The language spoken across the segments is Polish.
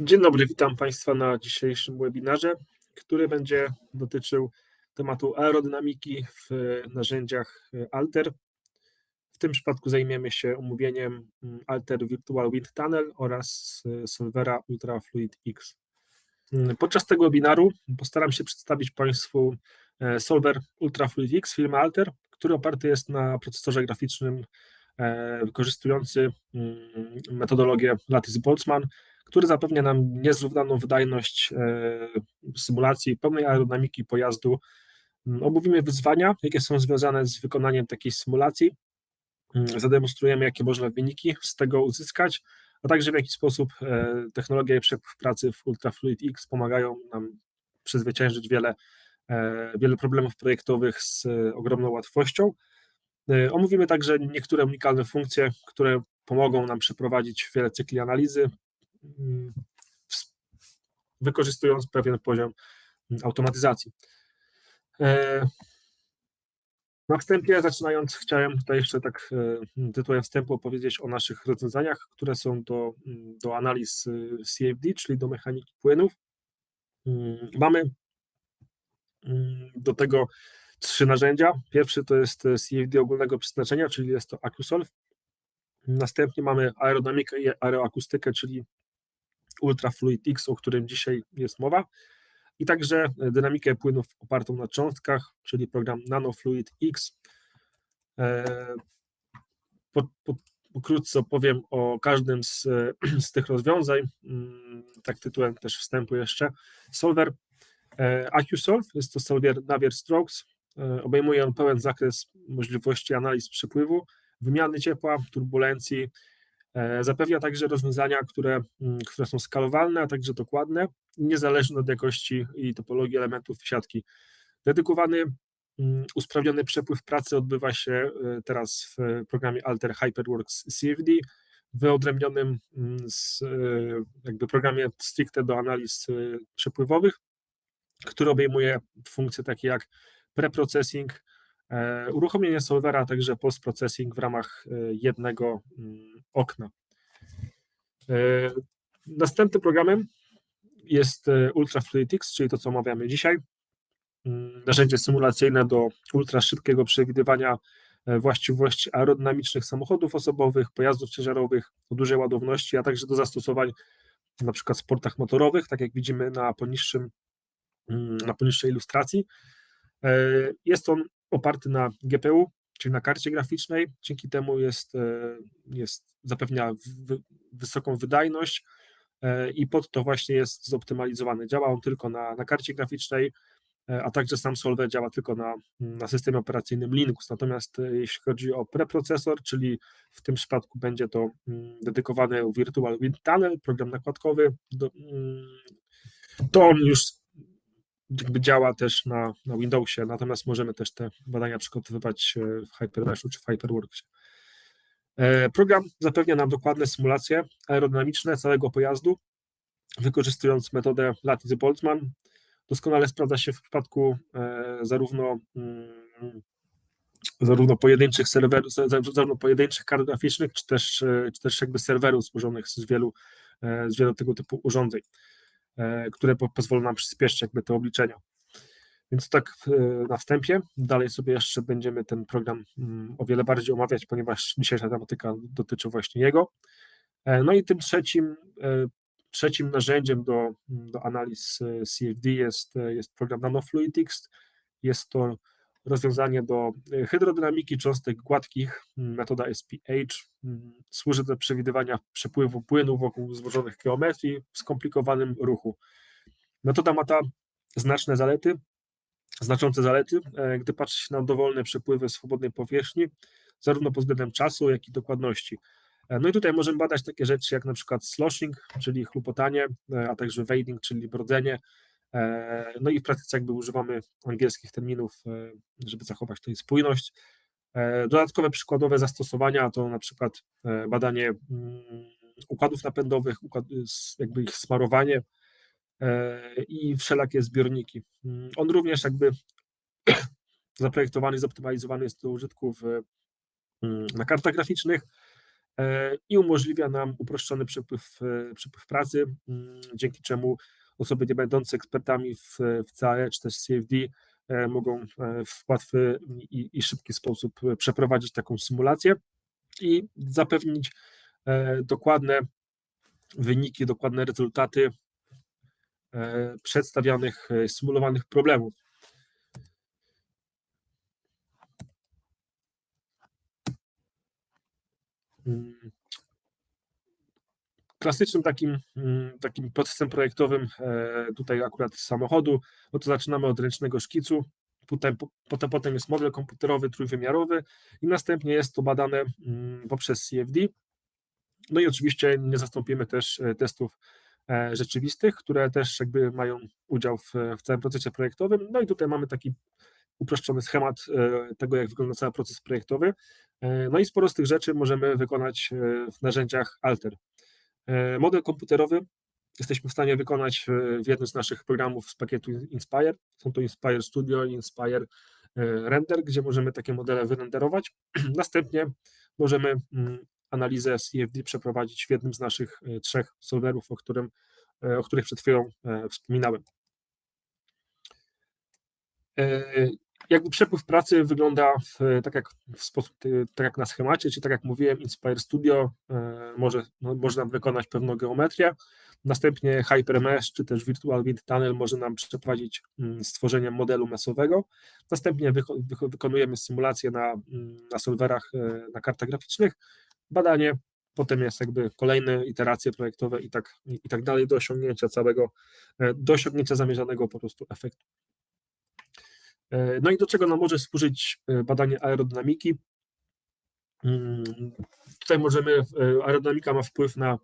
Dzień dobry, witam Państwa na dzisiejszym webinarze, który będzie dotyczył tematu aerodynamiki w narzędziach Alter. W tym przypadku zajmiemy się omówieniem Alter Virtual Wind Tunnel oraz Solvera Ultrafluid X. Podczas tego webinaru postaram się przedstawić Państwu Solver Ultrafluid X firmy Alter, który oparty jest na procesorze graficznym e, wykorzystujący metodologię Lattice-Boltzmann, który zapewnia nam niezrównaną wydajność e, symulacji pełnej aerodynamiki pojazdu. Mm, omówimy wyzwania, jakie są związane z wykonaniem takiej symulacji, mm, zademonstrujemy, jakie można wyniki z tego uzyskać, a także w jaki sposób e, technologia i przepływ pracy w Ultrafluid X pomagają nam przezwyciężyć wiele, e, wiele problemów projektowych z ogromną łatwością. Omówimy także niektóre unikalne funkcje, które pomogą nam przeprowadzić wiele cykli analizy, wykorzystując pewien poziom automatyzacji. E, na wstępie, zaczynając, chciałem tutaj jeszcze tak e, tytułem wstępu opowiedzieć o naszych rozwiązaniach, które są do, do analiz e, CFD, czyli do mechaniki płynów. Mm, mamy mm, do tego trzy narzędzia. Pierwszy to jest CFD ogólnego przeznaczenia, czyli jest to AcuSolve. Następnie mamy aerodynamikę i aeroakustykę, czyli Ultrafluid X, o którym dzisiaj jest mowa, i także dynamikę płynów opartą na cząstkach, czyli program NanoFluid X. E, po, po, pokrótce opowiem o każdym z, z tych rozwiązań, mm, tak tytułem też wstępu jeszcze. Solver e, AcuSolve, jest to solver Navier Strokes, e, obejmuje on pełen zakres możliwości analiz przepływu, wymiany ciepła, turbulencji, E, zapewnia także rozwiązania, które, mm, które są skalowalne, a także dokładne, niezależne od jakości i topologii elementów siatki. Dedykowany, mm, usprawniony przepływ pracy odbywa się e, teraz w programie Alter Hyperworks CFD, wyodrębnionym mm, z e, jakby programie stricte do analiz przepływowych, który obejmuje funkcje takie jak preprocessing, E, uruchomienie solvera, a także post-processing w ramach e, jednego mm, okna. E, następnym programem jest UltraFluidX, czyli to, co omawiamy dzisiaj. Mm, narzędzie symulacyjne do ultra szybkiego przewidywania właściwości aerodynamicznych samochodów osobowych, pojazdów ciężarowych o dużej ładowności, a także do zastosowań na przykład w sportach motorowych, tak jak widzimy na poniższym, mm, na poniższej ilustracji. Jest on oparty na GPU, czyli na karcie graficznej. Dzięki temu jest, e, jest zapewnia wysoką wydajność e, i pod to właśnie jest zoptymalizowany. Działa on tylko na, na karcie graficznej, e, a także sam solver działa tylko na, na systemie operacyjnym Linux. Natomiast jeśli chodzi o preprocesor, czyli w tym przypadku będzie to mm, dedykowany Virtual Wind Tunnel, program nakładkowy, do, mm, to on już jakby działa też na, na Windowsie, natomiast możemy też te badania przygotowywać e, w Hypermeshu czy w Hyperworksie. E, program zapewnia nam dokładne symulacje aerodynamiczne całego pojazdu, wykorzystując metodę Lattice-Boltzmann. Doskonale sprawdza się w przypadku e, zarówno mm, zarówno pojedynczych serwerów, zarówno pojedynczych kart graficznych, czy też, czy też jakby serwerów złożonych z wielu, z wielu tego typu urządzeń. E, które pozwolą nam przyspieszyć jakby te obliczenia. Więc tak na wstępie. Dalej sobie jeszcze będziemy ten program mm, o wiele bardziej omawiać, ponieważ dzisiejsza tematyka dotyczy właśnie jego. E, no i tym trzecim, e, trzecim narzędziem do, do analiz CFD jest, jest program NanoFluidX. Jest to rozwiązanie do e, hydrodynamiki cząstek gładkich, metoda SPH, służy do przewidywania przepływu płynu wokół złożonych geometrii w skomplikowanym ruchu. Metoda ma ta znaczne zalety, znaczące zalety, e, gdy patrzy się na dowolne przepływy swobodnej powierzchni, zarówno pod względem czasu, jak i dokładności. E, no i tutaj możemy badać takie rzeczy jak na przykład sloshing, czyli chlupotanie, a także wading, czyli brodzenie, no i w praktyce jakby używamy angielskich terminów, e, żeby zachować tutaj spójność. E, dodatkowe przykładowe zastosowania to na przykład badanie mm, układów napędowych, jakby ich smarowanie i wszelakie zbiorniki. Mm, on również jakby zaprojektowany, zoptymalizowany jest do użytku w, mm, na kartach graficznych, i umożliwia nam uproszczony przepływ, przepływ pracy, dzięki czemu osoby nie będące ekspertami w, w CAE czy też CFD mogą w łatwy i, i szybki sposób przeprowadzić taką symulację i zapewnić dokładne wyniki, dokładne rezultaty przedstawianych, symulowanych problemów. Mm. Klasycznym takim, mm, takim procesem projektowym e, tutaj akurat samochodu, no to zaczynamy od ręcznego szkicu, potem, potem, potem jest model komputerowy trójwymiarowy i następnie jest to badane mm, poprzez CFD. No i oczywiście nie zastąpimy też e, testów e, rzeczywistych, które też jakby mają udział w, w całym procesie projektowym. No i tutaj mamy taki uproszczony schemat tego, jak wygląda cały proces projektowy. No i sporo z tych rzeczy możemy wykonać w narzędziach Alter. Model komputerowy jesteśmy w stanie wykonać w jednym z naszych programów z pakietu Inspire. Są to Inspire Studio i Inspire Render, gdzie możemy takie modele wyrenderować. Następnie możemy mm, analizę CFD przeprowadzić w jednym z naszych trzech solwerów, o, którym, o których przed chwilą wspominałem jakby przepływ pracy wygląda w, tak, jak, w sposób, tak jak na schemacie, czy tak jak mówiłem, Inspire Studio e, może, no, może nam wykonać pewną geometrię, następnie HyperMesh czy też Virtual Wind Tunnel może nam przeprowadzić mm, stworzenie modelu mesowego, następnie wyko, wyko, wykonujemy symulację na, mm, na solwerach, e, na kartach graficznych, badanie, potem jest jakby kolejne iteracje projektowe i tak, i, i tak dalej do osiągnięcia całego, e, do osiągnięcia zamierzonego po prostu efektu. E, no i do czego nam może służyć e, badanie aerodynamiki? Mm, tutaj możemy, e, aerodynamika ma wpływ na,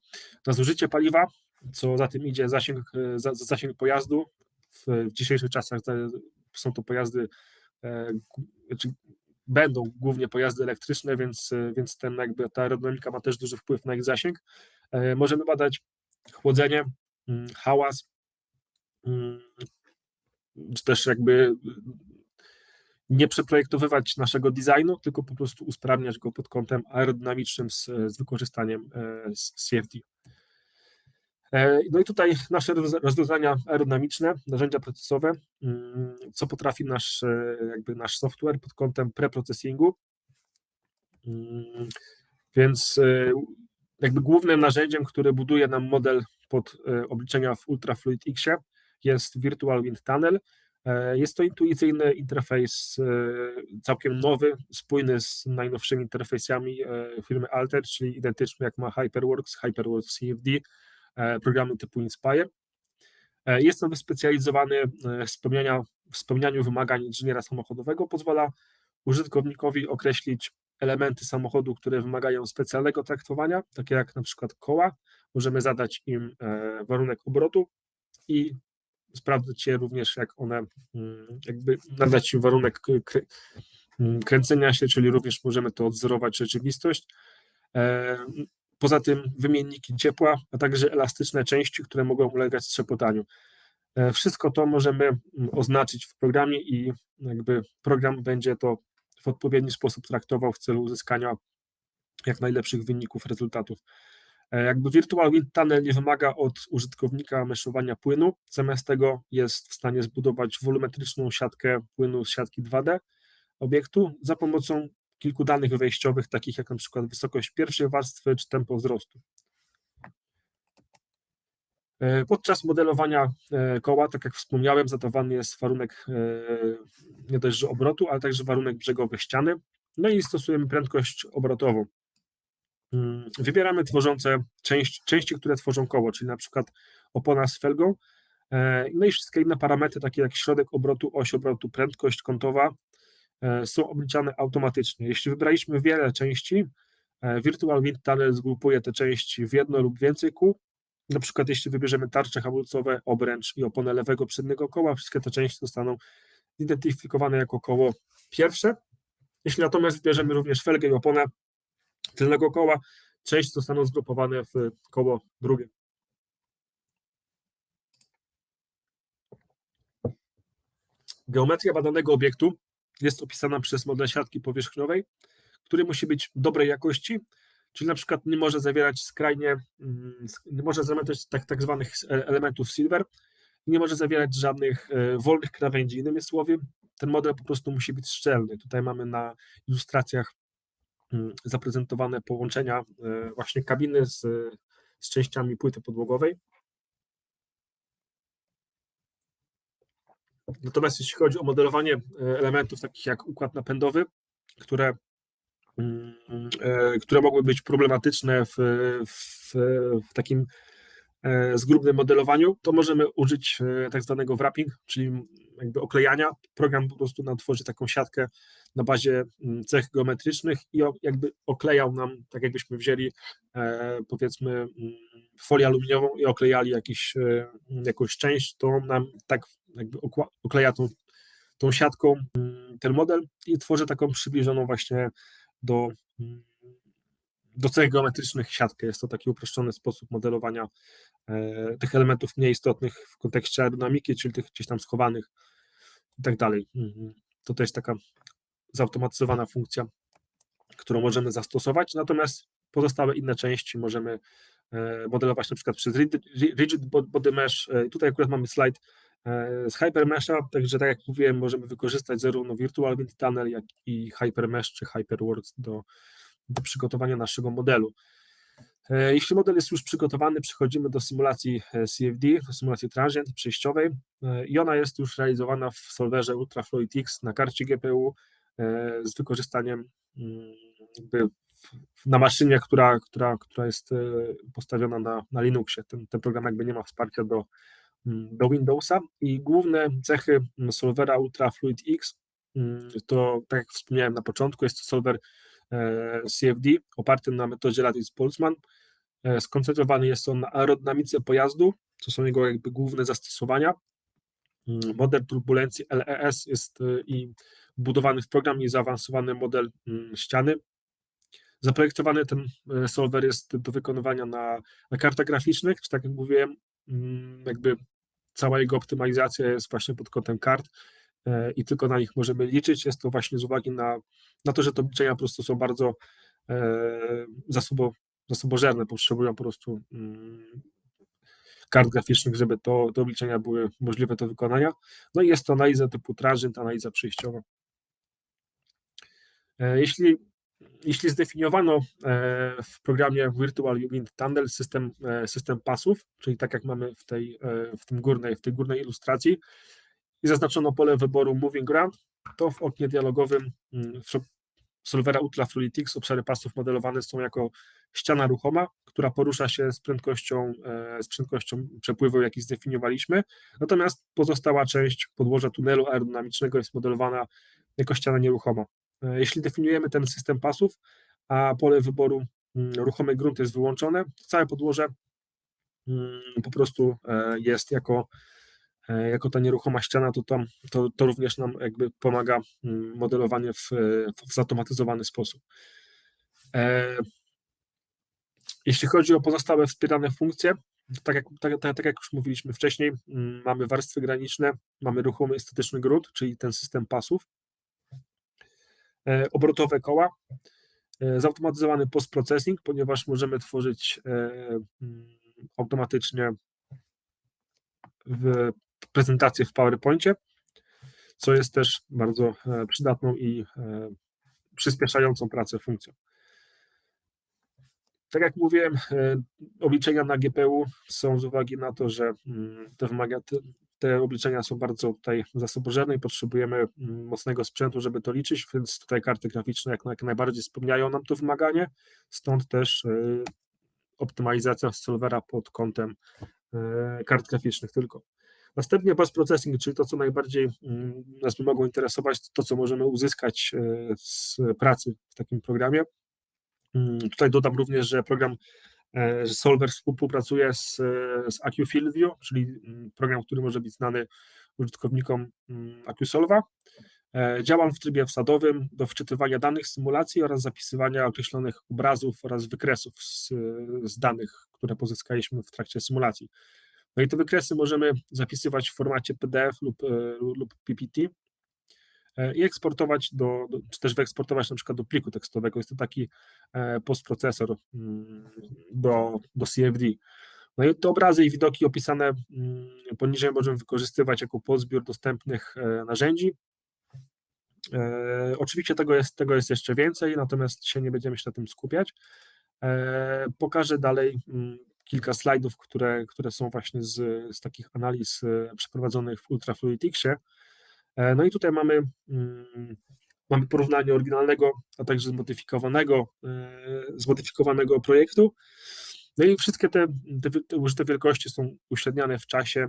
na zużycie paliwa, co za tym idzie zasięg, zasięg pojazdu. W, dzisiejszych czasach są to pojazdy, znaczy będą głównie pojazdy elektryczne, więc, więc ten jakby ta aerodynamika ma też duży wpływ na ich zasięg. Możemy badać chłodzenie, mm, hałas, mm, czy też jakby nie przeprojektowywać naszego designu, tylko po prostu usprawniać go pod kątem aerodynamicznym z, z wykorzystaniem e, CFD. E, no i tutaj nasze rozwiązania aerodynamiczne, narzędzia procesowe, mm, co potrafi nasz, e, jakby nasz software pod kątem preprocesingu. Mm, więc jakby głównym narzędziem, które buduje nam model pod obliczenia w Ultrafluid X jest Virtual Wind Tunnel, jest to intuicyjny interfejs, e, całkiem nowy, spójny z najnowszymi interfejsami e, firmy Alter, czyli identyczny jak ma HyperWorks, HyperWorks CFD, programy typu Inspire. Jest on wyspecjalizowany w w spełnianiu wymagań inżyniera samochodowego, pozwala użytkownikowi określić elementy samochodu, które wymagają specjalnego traktowania, takie jak na przykład koła. Możemy zadać im warunek obrotu i sprawdzać je również, jak one, mm, jakby nadać im warunek mm, kręcenia się, czyli również możemy to odzorować rzeczywistość. E, poza tym wymienniki ciepła, a także elastyczne części, które mogą ulegać strzepotaniu. E, wszystko to możemy mm, oznaczyć w programie i jakby program będzie to w odpowiedni sposób traktował w celu uzyskania jak najlepszych wyników, rezultatów. E, jakby Virtual Wind Tunnel nie wymaga od użytkownika meszowania płynu, zamiast tego jest w stanie zbudować wolumetryczną siatkę płynu z siatki 2D obiektu za pomocą kilku danych wejściowych, takich jak przykład wysokość pierwszej warstwy czy tempo wzrostu. E, podczas modelowania e, koła, tak jak wspomniałem, zadawany jest warunek nie dość że obrotu, ale także warunek brzegowy ściany. No i stosujemy prędkość obrotową. Mm, wybieramy tworzące części, części, które tworzą koło, czyli na przykład opona z felgą, e, no i wszystkie inne parametry, takie jak środek obrotu, oś obrotu, prędkość kątowa, e, są obliczane automatycznie. Jeśli wybraliśmy wiele części, e, Virtual Wind Tunnel zgrupuje te części w jedno lub więcej kół. Na przykład jeśli wybierzemy tarcze hamulcowe, obręcz i oponę lewego przedniego koła, wszystkie te części zostaną zidentyfikowane jako koło pierwsze. Jeśli natomiast wybierzemy również felgę i oponę, tylnego koła, części zostaną zgrupowane w koło drugie. Geometria badanego obiektu jest opisana przez model siatki powierzchniowej, który musi być dobrej jakości, czyli na przykład nie może zawierać skrajnie, mm, nie może zawierać tak, tak zwanych elementów silver, nie może zawierać żadnych e, wolnych krawędzi. Innymi słowy, ten model po prostu musi być szczelny. Tutaj mamy na ilustracjach zaprezentowane połączenia e, właśnie kabiny z, z częściami płyty podłogowej. Natomiast jeśli chodzi o modelowanie e, elementów takich jak układ napędowy, które, mm, które mogły być problematyczne w, w, w takim E, zgrubnym modelowaniu, to możemy użyć e, tak zwanego wrapping, czyli jakby oklejania. Program po prostu nam tworzy taką siatkę na bazie mm, cech geometrycznych i jakby oklejał nam, tak jakbyśmy wzięli e, powiedzmy mm, folię aluminiową i oklejali jakiś, jakąś część, to nam tak jakby okleja tą, tą siatką mm, ten model i tworzy taką przybliżoną właśnie do do cech geometrycznych siatkę. Jest to taki uproszczony sposób modelowania e, tych elementów mniej istotnych w kontekście aerodynamiki, czyli tych gdzieś tam schowanych i tak dalej. Mhm. To też taka zautomatyzowana funkcja, którą możemy zastosować, natomiast pozostałe inne części możemy e, modelować na przykład przez rigid body mesh. E, tutaj akurat mamy slajd z Hypermesha, także tak jak mówiłem, możemy wykorzystać zarówno Virtual Wind Tunnel, jak i Hypermesh czy Hyperworks do do przygotowania naszego modelu. E, jeśli model jest już przygotowany, przechodzimy do symulacji e, CFD, do symulacji transient przejściowej e, i ona jest już realizowana w solwerze Ultrafluid X na karcie GPU z wykorzystaniem mm, na maszynie, która, która, która jest postawiona na, na Linuxie. Ten, ten program jakby nie ma wsparcia do, mm, do Windowsa i główne cechy solwera Ultrafluid X to, tak jak wspomniałem na początku, jest to solwer CFD oparty na metodzie Lattice-Boltzmann. E, skoncentrowany jest on na aerodynamice pojazdu, to są jego jakby główne zastosowania. Mm, model turbulencji LES jest e, i budowany w programie zaawansowany model mm, ściany. Zaprojektowany ten solver jest do wykonywania na, na kartach graficznych, czy tak jak mówiłem, mm, jakby cała jego optymalizacja jest właśnie pod kątem kart E, i tylko na nich możemy liczyć. Jest to właśnie z uwagi na, na to, że te obliczenia po prostu są bardzo e, zasobo, zasobożerne, potrzebują po prostu mm, kart graficznych, żeby to, te obliczenia były możliwe do wykonania. No i jest to analiza typu transient, analiza przejściowa. E, jeśli, jeśli zdefiniowano w programie Virtual Wind Tunnel system, system pasów, czyli tak jak mamy w tej, w tym górnej, w tej górnej ilustracji, i zaznaczono pole wyboru Moving Ground, to w oknie dialogowym mm, solwera Ultrafluidix obszary pasów modelowane są jako ściana ruchoma, która porusza się z prędkością, e, z prędkością przepływu, jaki zdefiniowaliśmy, natomiast pozostała część podłoża tunelu aerodynamicznego jest modelowana jako ściana nieruchoma. E, jeśli definiujemy ten system pasów, a pole wyboru mm, ruchomy grunt jest wyłączone, całe podłoże mm, po prostu e, jest jako jako ta nieruchoma ściana, to, tam, to, to również nam jakby pomaga mm, modelowanie w, w zautomatyzowany sposób. E, jeśli chodzi o pozostałe wspierane funkcje, tak jak, tak, tak, tak jak już mówiliśmy wcześniej, mm, mamy warstwy graniczne, mamy ruchomy i statyczny grunt, czyli ten system pasów, e, obrotowe koła, zautomatyzowany postprocessing, ponieważ możemy tworzyć mm, automatycznie w prezentację w PowerPoincie, co jest też bardzo e, przydatną i e, przyspieszającą pracę funkcją. Tak jak mówiłem, e, obliczenia na GPU są z uwagi na to, że mm, te, wymaga, te obliczenia są bardzo tutaj zasobożerne i potrzebujemy mm, mocnego sprzętu, żeby to liczyć, więc tutaj karty graficzne jak, najbardziej spełniają nam to wymaganie, stąd też optymalizacja solwera pod kątem kart graficznych tylko. Następnie post-processing, czyli to, co najbardziej mm, nas by mogło interesować, to, co możemy uzyskać e, z pracy w takim programie. Mm, tutaj dodam również, że program e, Solver współpracuje z, z AQ FieldView, czyli mm, program, który może być znany użytkownikom AQSolva. E, działa on w trybie wsadowym do wczytywania danych z symulacji oraz zapisywania określonych obrazów oraz wykresów z, z danych, które pozyskaliśmy w trakcie symulacji. No i te wykresy możemy zapisywać w formacie PDF lub, e, lub PPT. i eksportować do, czy też wyeksportować na przykład do pliku tekstowego. Jest to taki postprocesor mm, do, do CFD. No i te obrazy i widoki opisane mm, poniżej możemy wykorzystywać jako pozbiór dostępnych narzędzi. Oczywiście tego jest, tego jest jeszcze więcej, natomiast dzisiaj nie będziemy się na tym skupiać. Pokażę dalej mm, kilka slajdów, które, które są właśnie z, z takich analiz e, przeprowadzonych w Ultrafluidixie. E, no i tutaj mamy, mm, mamy porównanie oryginalnego, a także zmodyfikowanego, e, zmodyfikowanego projektu. No i wszystkie te, te, te użyte wielkości są uśredniane w czasie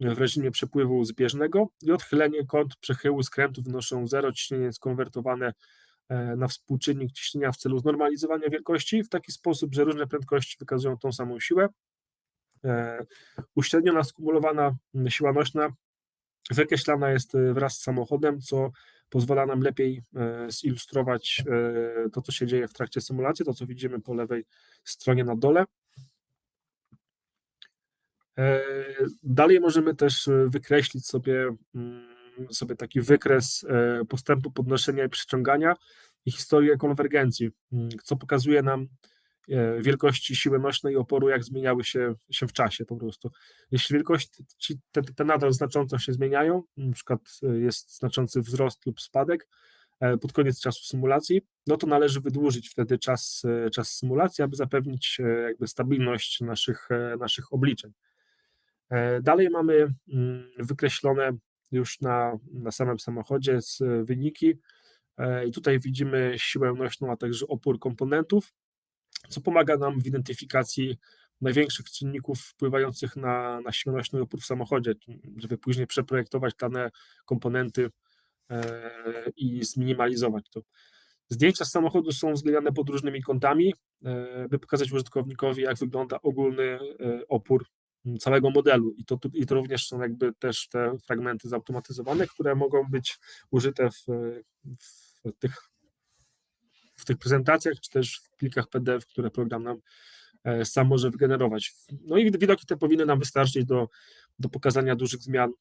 w reżimie przepływu zbieżnego i odchylenie kąt przechyłu skrętu wynoszą 0, ciśnienie jest konwertowane E, na współczynnik ciśnienia w celu znormalizowania wielkości w taki sposób, że różne prędkości wykazują tą samą siłę. E, uśredniona, skumulowana siła nośna wykreślana jest e, wraz z samochodem, co pozwala nam lepiej zilustrować to, co się dzieje w trakcie symulacji, to co widzimy po lewej stronie na dole. Dalej możemy też wykreślić sobie mm, sobie taki wykres e, postępu podnoszenia i przyciągania i historię konwergencji, mm, co pokazuje nam e, wielkości siły nośnej i oporu, jak zmieniały się, się w czasie po prostu. Jeśli wielkości te, te nadal znacząco się zmieniają, na przykład e, jest znaczący wzrost lub spadek pod koniec czasu symulacji, no to należy wydłużyć wtedy czas, czas symulacji, aby zapewnić jakby stabilność naszych, naszych obliczeń. Dalej mamy mm, wykreślone już na, na samym samochodzie z e, wyniki. E, I tutaj widzimy siłę nośną, a także opór komponentów, co pomaga nam w identyfikacji największych czynników wpływających na, na siłę nośną i opór w samochodzie, żeby później przeprojektować dane komponenty e, i zminimalizować to. Zdjęcia z samochodu są względne pod różnymi kątami, by pokazać użytkownikowi, jak wygląda ogólny opór całego modelu i to, i to również są jakby też te fragmenty zautomatyzowane, które mogą być użyte w, w, tych, w tych prezentacjach, czy też w plikach PDF, które program nam e, sam może wygenerować. No i widoki te powinny nam wystarczyć do, do pokazania dużych zmian,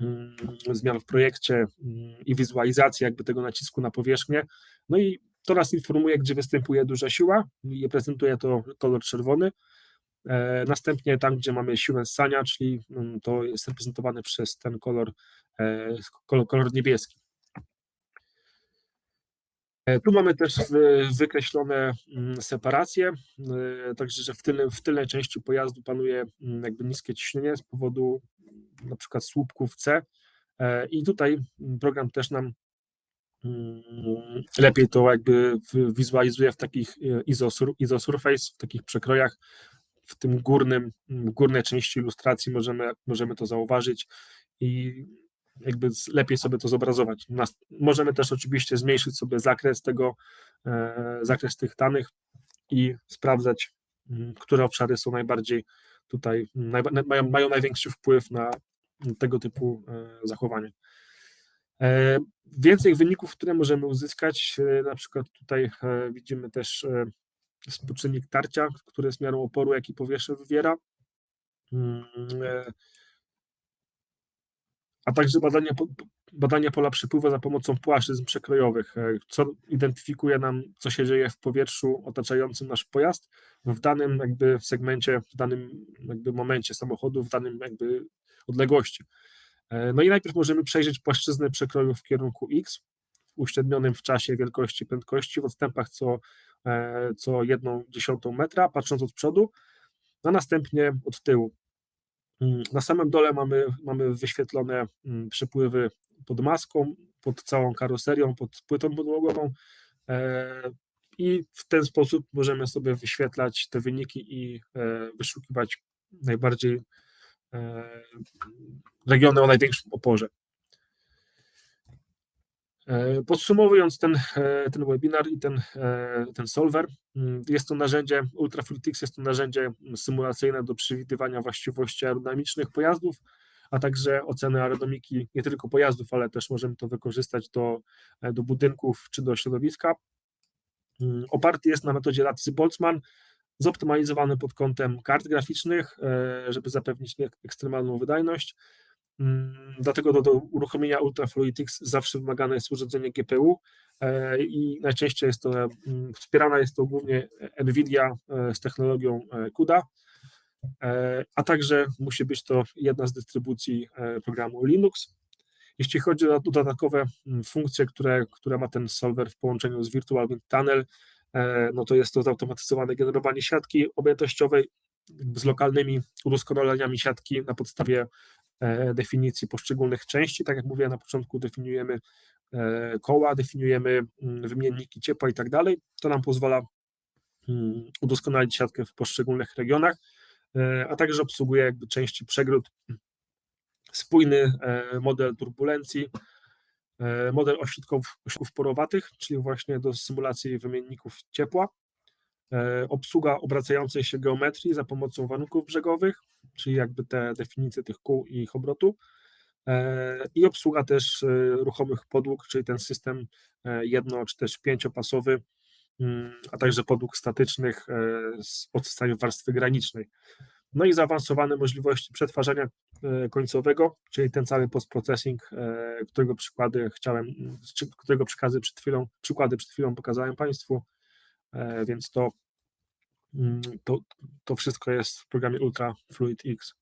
mm, zmian w projekcie mm, i wizualizacji jakby tego nacisku na powierzchnię. No i to nas informuje, gdzie występuje duża siła i prezentuje to kolor czerwony, następnie tam, gdzie mamy siłę ssania, czyli mm, to jest reprezentowane przez ten kolor, e, kolor, niebieski. E, tu mamy też wykreślone mm, separacje, także że w, w tylnej części pojazdu panuje mm, jakby niskie ciśnienie z powodu na przykład słupków C i tutaj program też nam lepiej to jakby wizualizuje w takich izosurface, w takich przekrojach w tym górnym, górnej części ilustracji możemy, możemy to zauważyć i jakby lepiej sobie to zobrazować. Możemy też oczywiście zmniejszyć sobie zakres tego, e, zakres tych danych i sprawdzać, które obszary są najbardziej tutaj, mają, mają największy wpływ na tego typu e, zachowanie. E, więcej wyników, które możemy uzyskać, na przykład tutaj widzimy też współczynnik tarcia, który jest miarą oporu, jaki powierzchnia wywiera, mm, e, a także badania, badania pola przepływu za pomocą płaszczyzn przekrojowych, e, co identyfikuje nam, co się dzieje w powietrzu otaczającym nasz pojazd w danym jakby segmencie, w danym jakby momencie samochodu, w danym jakby odległości. E, no i najpierw możemy przejrzeć płaszczyznę przekroju w kierunku X, uśrednionym w czasie wielkości prędkości w odstępach co co jedną dziesiątą metra, patrząc od przodu, a następnie od tyłu. Mm, na samym dole mamy, mamy wyświetlone mm, przepływy pod maską, pod całą karoserią, pod płytą podłogową e, i w ten sposób możemy sobie wyświetlać te wyniki i e, wyszukiwać najbardziej regiony o największym oporze. E, podsumowując ten, e, ten webinar i ten, e, ten solver, mm, jest to narzędzie, Ultrafluidix jest to narzędzie symulacyjne do przewidywania właściwości aerodynamicznych pojazdów, a także oceny aerodynamiki nie tylko pojazdów, ale też możemy to wykorzystać do, do budynków czy do środowiska. Mm, oparty jest na metodzie Lattice-Boltzmann, zoptymalizowany pod kątem kart graficznych, żeby zapewnić ekstremalną wydajność Dlatego do, do uruchomienia Ultrafluidics zawsze wymagane jest urządzenie GPU e, i najczęściej jest to, mm, wspierana jest to głównie NVIDIA e, z technologią e, CUDA, a także musi być to jedna z dystrybucji programu Linux. Jeśli chodzi o dodatkowe mm, funkcje, które, które ma ten solver w połączeniu z Virtual Wind Tunnel, no to jest to zautomatyzowane generowanie siatki objętościowej z lokalnymi udoskonaleniami siatki na podstawie definicji poszczególnych części. Tak jak mówiłem na początku, definiujemy e, koła, definiujemy mm, wymienniki ciepła i tak dalej. To nam pozwala mm, udoskonalić siatkę w poszczególnych regionach, e, a także obsługuje jakby części przegród, spójny model turbulencji, model ośrodków, ośrodków porowatych, czyli właśnie do symulacji wymienników ciepła, E, obsługa obracającej się geometrii za pomocą warunków brzegowych, czyli jakby te definicje tych kół i ich obrotu, e, i obsługa też e, ruchomych podłóg, czyli ten system jedno czy też pięciopasowy, mm, a także podłóg statycznych z odstaniem warstwy granicznej. No i zaawansowane możliwości przetwarzania końcowego, czyli ten cały postprocessing, którego przykłady chciałem, którego przekazy przed chwilą, przykłady przed chwilą pokazałem Państwu, E, więc to, to, to wszystko jest w programie Ultra Fluid X.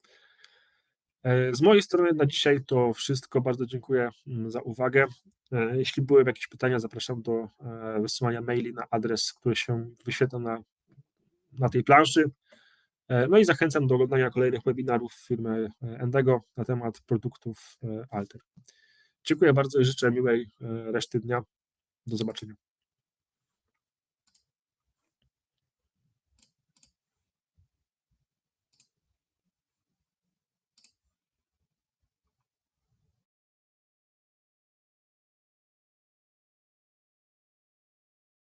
E, z mojej strony na dzisiaj to wszystko. Bardzo dziękuję mm, za uwagę. E, jeśli były jakieś pytania, zapraszam do wysyłania maili na adres, który się wyświetla na, na tej planszy. No i zachęcam do oglądania kolejnych webinarów firmy Endego na temat produktów Alter. Dziękuję bardzo i życzę miłej reszty dnia. Do zobaczenia.